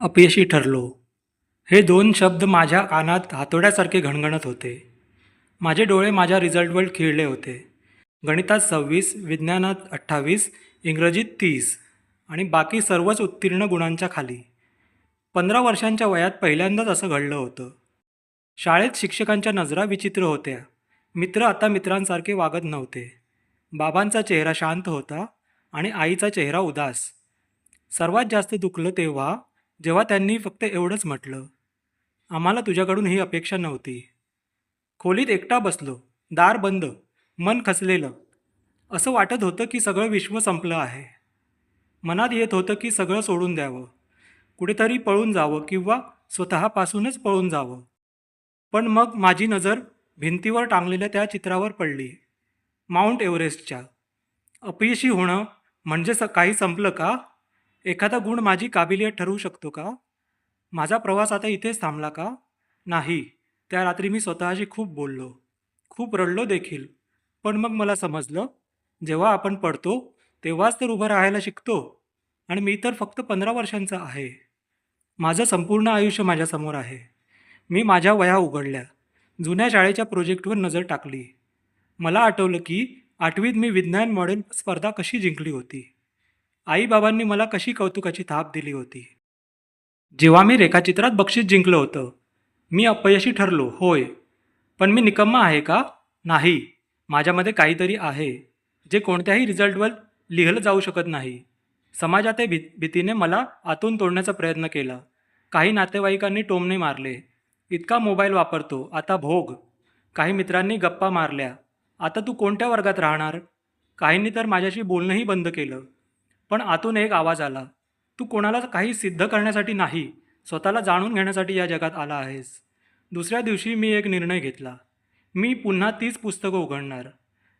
अपयशी ठरलो. हे दोन शब्द माझ्या कानात हातोड्यासारखे घणघणत होते. माझे डोळे माझ्या रिझल्टवर खिळले होते. गणितात सव्वीस विज्ञानात अठ्ठावीस इंग्रजीत तीस आणि बाकी सर्वच उत्तीर्ण गुणांच्या खाली. पंधरा वर्षांच्या वयात पहिल्यांदाच असं घडलं होतं. शाळेत शिक्षकांच्या नजरा विचित्र होत्या. मित्र आता मित्रांसारखे वागत नव्हते. बाबांचा चेहरा शांत होता आणि आईचा चेहरा उदास. सर्वात जास्त दुखलं तेव्हा जेव्हा त्यांनी फक्त एवढंच म्हटलं आम्हाला तुझ्याकडून ही अपेक्षा नव्हती. खोलीत एकटा बसलो दार बंद मन खचलेलं. असं वाटत होतं की सगळं विश्व संपलं आहे. मनात येत होतं की सगळं सोडून द्यावं. कुठेतरी पळून जावं किंवा स्वतःपासूनच पळून जावं. पण मग माझी नजर भिंतीवर टांगलेल्या त्या चित्रावर पडली. माउंट एव्हरेस्टच्या. अपयशी होणं म्हणजे स काही संपलं का? एखादा गुण माझी काबिलियत ठरवू शकतो का? माझा प्रवास आता इथेच थांबला का? नाही त्या रात्री मी स्वतःशी खूप बोललो. खूप रडलो देखील. पण मग मला समजलं जेव्हा आपण पडतो तेव्हाच तर उभं राहायला शिकतो. आणि मी तर फक्त पंधरा वर्षांचा आहे. माझं संपूर्ण आयुष्य माझ्यासमोर आहे. मी माझ्या वया उघडल्या. जुन्या शाळेच्या प्रोजेक्टवर नजर टाकली. मला आठवलं की आठवीत मी विज्ञान मॉडेल स्पर्धा कशी जिंकली होती. आईबाबांनी मला कशी कौतुकाची थाप दिली होती. जेव्हा मी रेखाचित्रात बक्षीस जिंकलं होतं मी अपयशी ठरलो होय पण मी निकम्मा आहे का? नाही माझ्यामध्ये काहीतरी आहे जे कोणत्याही रिझल्टवर लिहिलं जाऊ शकत नाही. समाजात भी भीतीने मला आतून तोडण्याचा प्रयत्न केला. काही नातेवाईकांनी टोमणे मारले. इतका मोबाईल वापरतो आता भोग. काही मित्रांनी गप्पा मारल्या. आता तू कोणत्या वर्गात राहणार? काहींनी तर माझ्याशी बोलणंही बंद केलं. पण आतून एक आवाज आला. तू कोणाला काही सिद्ध करण्यासाठी नाही स्वतःला जाणून घेण्यासाठी या जगात आला आहेस. दुसऱ्या दिवशी मी एक निर्णय घेतला. मी पुन्हा तीच पुस्तकं उघडणार.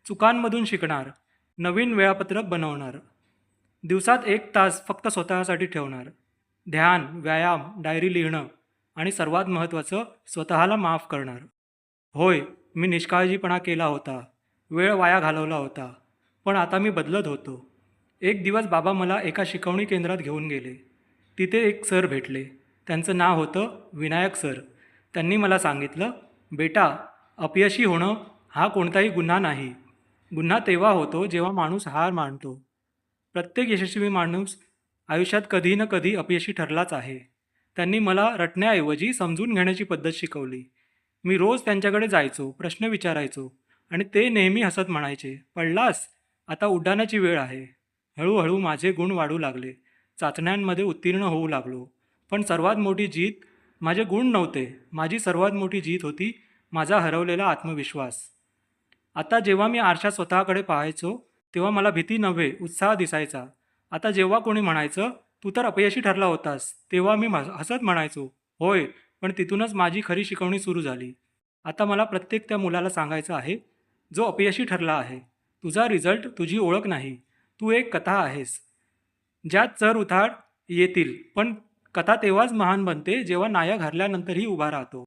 चुकांमधून शिकणार. नवीन वेळापत्रक बनवणार. दिवसात एक तास फक्त स्वतःसाठी ठेवणार. ध्यान व्यायाम डायरी लिहिणं आणि सर्वात महत्त्वाचं स्वतःला माफ करणार. होय मी निष्काळजीपणा केला होता. वेळ वाया घालवला होता. पण आता मी बदलत होतो. एक दिवस बाबा मला एका शिकवणी केंद्रात घेऊन गेले. तिथे एक सर भेटले. त्यांचं नाव होतं विनायक सर. त्यांनी मला सांगितलं बेटा अपयशी होणं हा कोणताही गुन्हा नाही. गुन्हा तेव्हा होतो जेव्हा माणूस हार मानतो. प्रत्येक यशस्वी माणूस आयुष्यात कधी ना कधी अपयशी ठरलाच आहे. त्यांनी मला रटण्याऐवजी समजून घेण्याची पद्धत शिकवली. मी रोज त्यांच्याकडे जायचो प्रश्न विचारायचो आणि ते नेहमी हसत म्हणायचे पडलास? आता उड्डाणाची वेळ आहे. हळूहळू माझे गुण वाढू लागले. चाचण्यांमध्ये उत्तीर्ण होऊ लागलो. पण सर्वात मोठी जीत माझे गुण नव्हते. माझी सर्वात मोठी जीत होती माझा हरवलेला आत्मविश्वास. आता जेव्हा मी आरशात स्वतःकडे पाहायचो तेव्हा मला भीती नव्हे उत्साह दिसायचा. आता जेव्हा कोणी म्हणायचं तू तर अपयशी ठरला होतास तेव्हा मी हसत म्हणायचो होय पण तिथूनच माझी खरी शिकवणी सुरू झाली. आता मला प्रत्येक त्या मुलाला सांगायचं आहे जो अपयशी ठरला आहे. तुझा रिझल्ट तुझी ओळख नाही. तू एक कथा आहेस. ज्यात चढ उतार येतील पण कथा तेव्हाच महान बनते जेव्हा नायक हरल्यानंतरही उभा राहतो.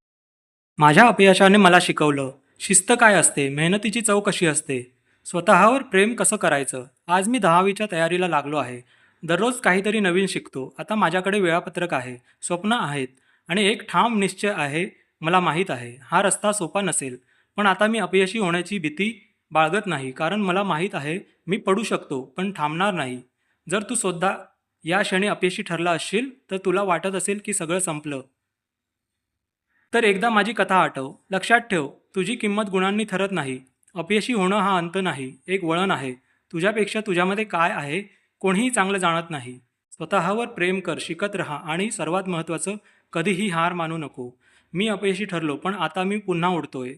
माझ्या अपयशाने मला शिकवलं शिस्त काय असते मेहनतीची चव कशी असते स्वतःवर प्रेम कसं करायचं आज मी दहावीच्या तयारीला लागलो आहे. दररोज काहीतरी नवीन शिकतो आता माझ्याकडे वेळापत्रक आहे स्वप्न आहेत आणि एक ठाम निश्चय आहे मला माहीत आहे हा रस्ता सोपा नसेल पण आता मी अपयशी होण्याची भीती बाळगत नाही. कारण मला माहीत आहे मी पडू शकतो पण थांबणार नाही. जर तू सुद्धा या क्षणी अपयशी ठरला असशील तर तुला वाटत असेल की सगळं संपलं. तर एकदा माझी कथा आठव. लक्षात ठेव तुझी किंमत गुणांनी ठरत नाही. अपयशी होणं हा अंत नाही एक वळण आहे. तुझ्यापेक्षा तुझ्यामध्ये काय आहे कोणीही चांगलं जाणत नाही. स्वतःवर प्रेम कर शिकत राहा आणि सर्वात महत्त्वाचं कधीही हार मानू नको. मी अपयशी ठरलो पण आता मी पुन्हा उडतोय.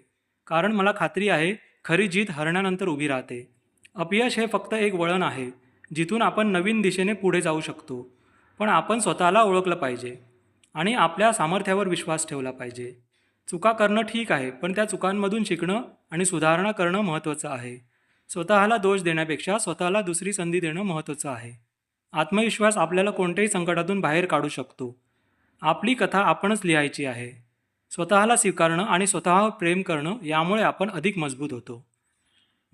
कारण मला खात्री आहे खरी जीत हरण्यानंतर उभी राहते. अपयश हे फक्त एक वळण आहे जिथून आपण नवीन दिशेने पुढे जाऊ शकतो. पण आपण स्वतःला ओळखलं पाहिजे आणि आपल्या सामर्थ्यावर विश्वास ठेवला पाहिजे. चुका करणं ठीक आहे पण त्या चुकांमधून शिकणं आणि सुधारणा करणं महत्त्वाचं आहे. स्वतःला दोष देण्यापेक्षा स्वतःला दुसरी संधी देणं महत्त्वाचं आहे. आत्मविश्वास आपल्याला कोणत्याही संकटातून बाहेर काढू शकतो. आपली कथा आपणच लिहायची आहे. स्वतःला स्वीकारणं आणि स्वतःवर प्रेम करणं यामुळे आपण अधिक मजबूत होतो.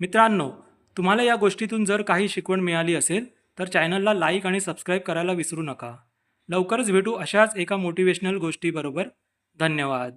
मित्रांनो तुम्हाला या गोष्टीतून जर काही शिकवण मिळाली असेल तर चॅनलला लाईक आणि सबस्क्राईब करायला विसरू नका. लवकरच भेटू अशाच एका मोटिवेशनल गोष्टीबरोबर. धन्यवाद.